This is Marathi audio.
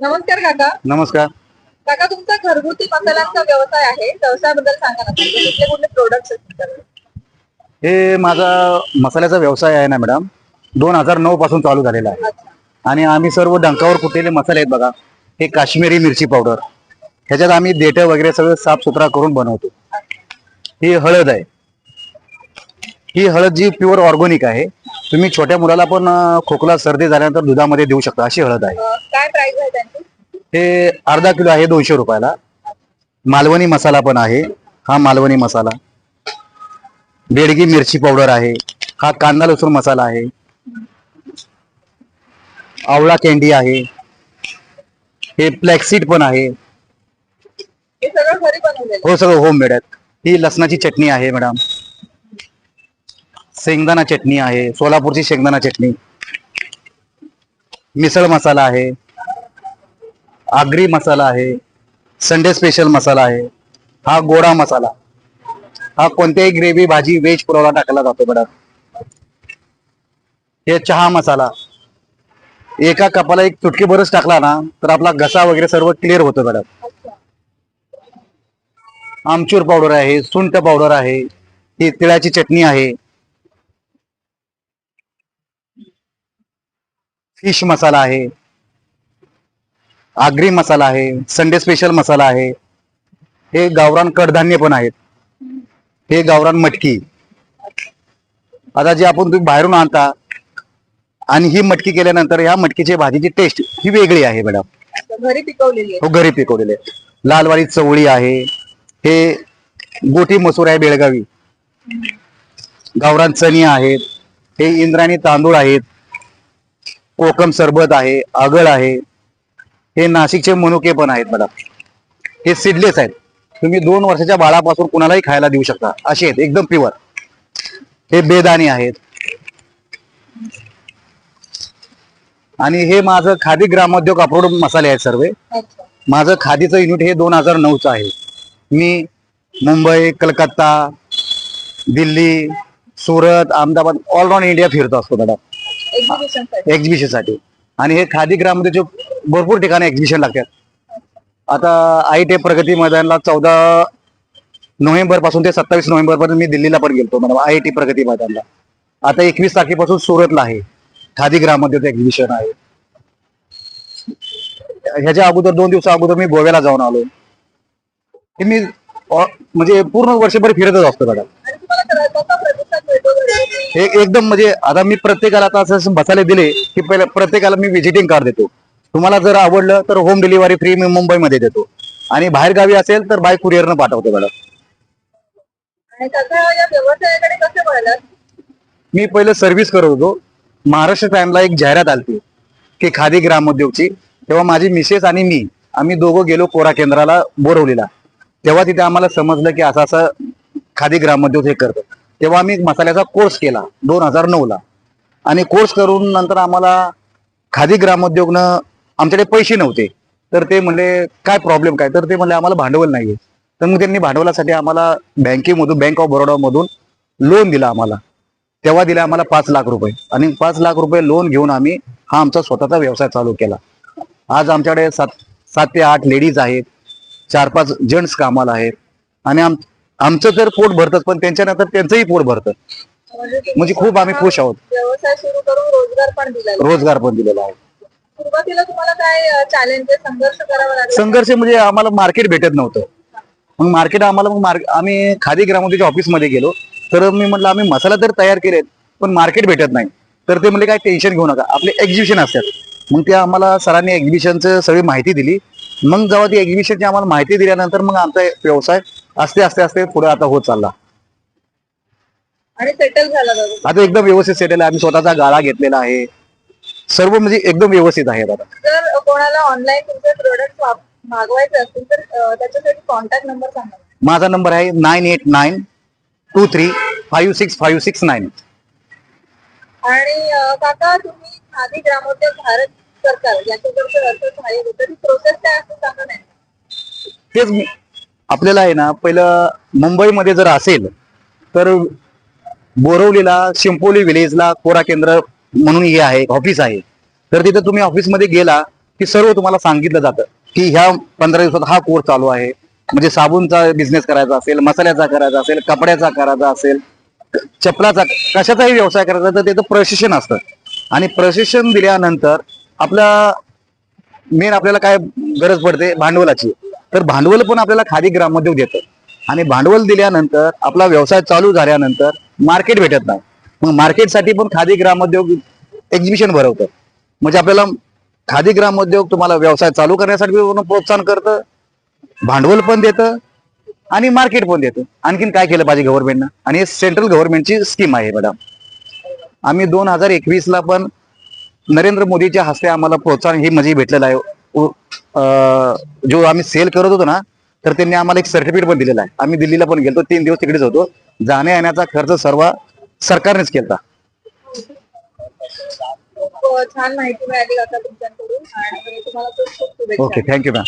नमस्कार काका. नमस्कार. काका तुमचा घरगुती मसाल्यांचा व्यवसाय आहे. व्यवसायाबद्दल सांगा ना तुमचे कुठले कुठले प्रोडक्ट्स आहेत हे माझा मसाल्याचा व्यवसाय आहे ना मॅडम दोन हजार नऊ पासून चालू झालेला आहे. अच्छा. आणि आम्ही सर्व डंकावर कुठलेले मसाले आहेत बघा हे काश्मीरी मिरची पावडर ह्याच्यात आम्ही देठ वगैरे सगळं साफसुथरा करून बनवतो. ही हळद आहे. ही हळद जी प्युअर ऑर्गॅनिक आहे तुम्ही छोट्या मुलाला पण खोकला सर्दी झाल्यानंतर दुधामध्ये देऊ शकता अशी हळद आहे. अं, काय प्राइस आहे त्यांची? हे अर्धा किलो आहे दोनशे रुपयाला. मालवणी मसाला पण आहे. हा मालवणी मसाला. बेडगी मिरची पावडर आहे. हा कांदा लसूण मसाला आहे. आवळा कॅन्डी आहे. हे फ्लॅक्सीड पण आहे. हे हो सगळं होम मेड आहेत. ही लसणाची चटणी आहे मॅडम शेंगदाणा चटणी आहे सोलापूरची शेंगदाणा चटणी मिसळ मसाला आहे आगरी मसाला आहे संडे स्पेशल मसाला आहे हा गोडा मसाला. हा कोणत्याही ग्रेव्ही भाजी व्हेज पुरवठा टाकला जातो मॅडम हे चहा मसाला. एका कपाला एक चुटकी बरच टाकला ना तर आपला घसा वगैरे सर्व क्लिअर होतो मॅडम आमचूर पावडर आहे सुंठ पावडर आहे ही तिळाची चटणी आहे. फिश मसाला आहे आगरी मसाला आहे संडे स्पेशल मसाला आहे. हे गावरान कडधान्य पण आहेत. हे गावरान मटकी. आता जे आपण तुम्ही बाहेरून आणता आणि ही मटकी केल्यानंतर ह्या मटकीची भाजीची टेस्ट ही वेगळी आहे मॅडम घरी पिकवलेली हो घरी पिकवलेले लालवाडी चवळी आहे. हे गोठी मसूर आहे बेळगावी. गावरान चणी आहेत. हे इंद्राणी तांदूळ आहेत. कोकम सरबत आहे आगळ आहे हे नाशिकचे मनुके पण आहेत मॅडम हे सिडलेस आहेत. तुम्ही दोन वर्षाच्या बाळापासून कुणालाही खायला देऊ शकता. असे आहेत एकदम प्युअर हे बेदाणे आहेत. आणि हे माझं खादी ग्रामोद्योग अप्रोड मसाले आहेत सर्व. माझं खादीचं युनिट हे दोन हजार नऊचं आहे. मी मुंबई कलकत्ता दिल्ली सुरत अहमदाबाद ऑलराऊंड इंडिया फिरतो असतो दादा एक्झिबिशनसाठी. एक्झिबिशनसाठी. आणि हे खादी ग्राममध्ये जो भरपूर ठिकाणी एक्झिबिशन लागतात. आता आय टी प्रगती मैदानला चौदा नोव्हेंबरपासून ते सत्तावीस नोव्हेंबर पर्यंत मी दिल्लीला पण गेलतो मॅडम आय टी प्रगती मैदानला. आता एकवीस तारखेपासून सुरतला आहे. खादी ग्राममध्ये एक्झिबिशन आहे. ह्याच्या अगोदर दोन दिवसा अगोदर मी गोव्याला जाऊन आलो. हे मी म्हणजे पूर्ण वर्षभर फिरतच असतो मॅडम. एकदम म्हणजे आता मी प्रत्येकाला आता असं मसाले दिले की पहिले प्रत्येकाला मी व्हिजिटिंग कार्ड देतो. तुम्हाला जर आवडलं तर होम डिलिव्हरी फ्री मी मुंबईमध्ये देतो. आणि बाहेर गावी असेल तर बाय कुरिअरनं पाठवतो मॅडम मी पहिलं सर्व्हिस करत होतो. महाराष्ट्र टाइमला एक जाहिरात आलती की खादी ग्रामोद्योगची. तेव्हा माझी मिसेस आणि मी आम्ही दोघं गेलो कोरा केंद्राला बोरवलीला. तेव्हा तिथे आम्हाला समजलं की असं असं खादी ग्रामोद्योग हे करतं तेव्हा आम्ही मसाल्याचा कोर्स केला दोन हजार नऊला. आणि कोर्स करून नंतर आम्हाला खादी ग्रामोद्योगनं आमच्याकडे पैसे नव्हते. तर ते म्हणले काय प्रॉब्लेम काय? तर ते म्हणले आम्हाला भांडवल नाहीये. तर मग त्यांनी भांडवलासाठी आम्हाला बँकेमधून बँक ऑफ बरोडा मधून लोन दिलं आम्हाला. तेव्हा दिले आम्हाला पाच लाख रुपये. आणि पाच लाख रुपये लोन घेऊन आम्ही हा आमचा स्वतःचा व्यवसाय चालू केला. आज आमच्याकडे सात सात ते आठ लेडीज आहेत. चार पाच जेंट्स कामाला आहेत. आणि आम आमचं तर पोट भरतच पण त्यांच्यानंतर त्यांचंही पोट भरतं. म्हणजे म्हणजे खूप आम्ही खुश आहोत. व्यवसाय सुरू करून रोजगार पण दिलेला रोजगार पण दिलेला आहे. सुरुवातीला तुम्हाला काय चॅलेंजेस संघर्ष करावा लागला? संघर्ष म्हणजे आम्हाला मार्केट भेटत नव्हतं. मग मार्केट आम्हाला मग मार्क आम्ही खादी ग्रामोद्योगच्या ऑफिसमध्ये गेलो. तर मी म्हटलं आम्ही मसाला तर तयार केलेत पण मार्केट भेटत नाही. तर ते म्हणले काय टेन्शन घेऊ नका. आपले एक्झिबिशन असतात. मग ते आम्हाला सरांनी एक्झिबिशनचं सगळी माहिती दिली. मग जेव्हा ती एक्झिबिशनची आम्हाला माहिती दिल्यानंतर मग आमचा व्यवसाय असते असते असते पुढे आता होत चालला. आणि सेटल झाला दादा. आता एकदम व्यवस्थित सेटल आहे. आम्ही स्वतःचा गाळा घेतलेला आहे. सर्व म्हणजे एकदम व्यवस्थित आहे आता जर कोणाला ऑनलाईन तुमचे प्रोडक्ट मागवायचे असतील तर अं, त्याच्यासाठी कॉन्टॅक्ट नंबर सांगा. माझा नंबर आहे nine eight nine two three five six five six nine आणि अं, काका तुम्ही खादी ग्रामोद्योग भारत सरकार याच्याकडचे अर्थ सहाय्य होतं? ती प्रोसेस काय असते सांगा नाही. तेच आपल्याला आहे ना पहिलं मुंबईमध्ये जर असेल तर बोरवलीला शिंपोली विलेजला कोरा केंद्र म्हणून हे आहे ऑफिस आहे. तर तिथे तुम्ही ऑफिसमध्ये गेला की सर्व तुम्हाला सांगितलं जातं की ह्या पंधरा दिवसात हा कोर्स चालू आहे. म्हणजे साबूनचा बिझनेस करायचा असेल मसाल्याचा करायचा असेल कपड्याचा करायचा असेल चपलाचा कशाचाही व्यवसाय करायचा तर त्याचं प्रशिक्षण असतं. आणि प्रशिक्षण दिल्यानंतर आपला मेन आपल्याला काय गरज पडते? भांडवलाची. तर भांडवल पण आपल्याला खादी ग्रामोद्योग देतं. आणि भांडवल दिल्यानंतर आपला व्यवसाय चालू झाल्यानंतर मार्केट भेटत नाही. मग मार्केटसाठी पण खादी ग्रामोद्योग एक्झिबिशन भरवतं. म्हणजे आपल्याला खादी ग्रामोद्योग तुम्हाला व्यवसाय चालू करण्यासाठी प्रोत्साहन करतं भांडवल पण देतं आणि मार्केट पण देतं. आणखीन काय केलं पाहिजे गव्हर्नमेंटनं आणि हे सेंट्रल गव्हर्नमेंटची स्कीम आहे मॅडम आम्ही दोन हजार एकवीस ला पण नरेंद्र मोदीच्या हस्ते आम्हाला प्रोत्साहन हे म्हणजे भेटलेलं आहे. जो आम्ही सेल करत होतो ना तर त्यांनी आम्हाला एक सर्टिफिकेट पण दिलेलं आहे. आम्ही दिल्लीला पण गेलो तीन दिवस तिकडेच होतो. जाण्या येण्याचा खर्च सर्व सरकारनेच केला खूप छान माहिती मिळाली काका तुमच्याकडून. आणि तुम्हाला खूप खूप शुभेच्छा. Okay thank you ma'am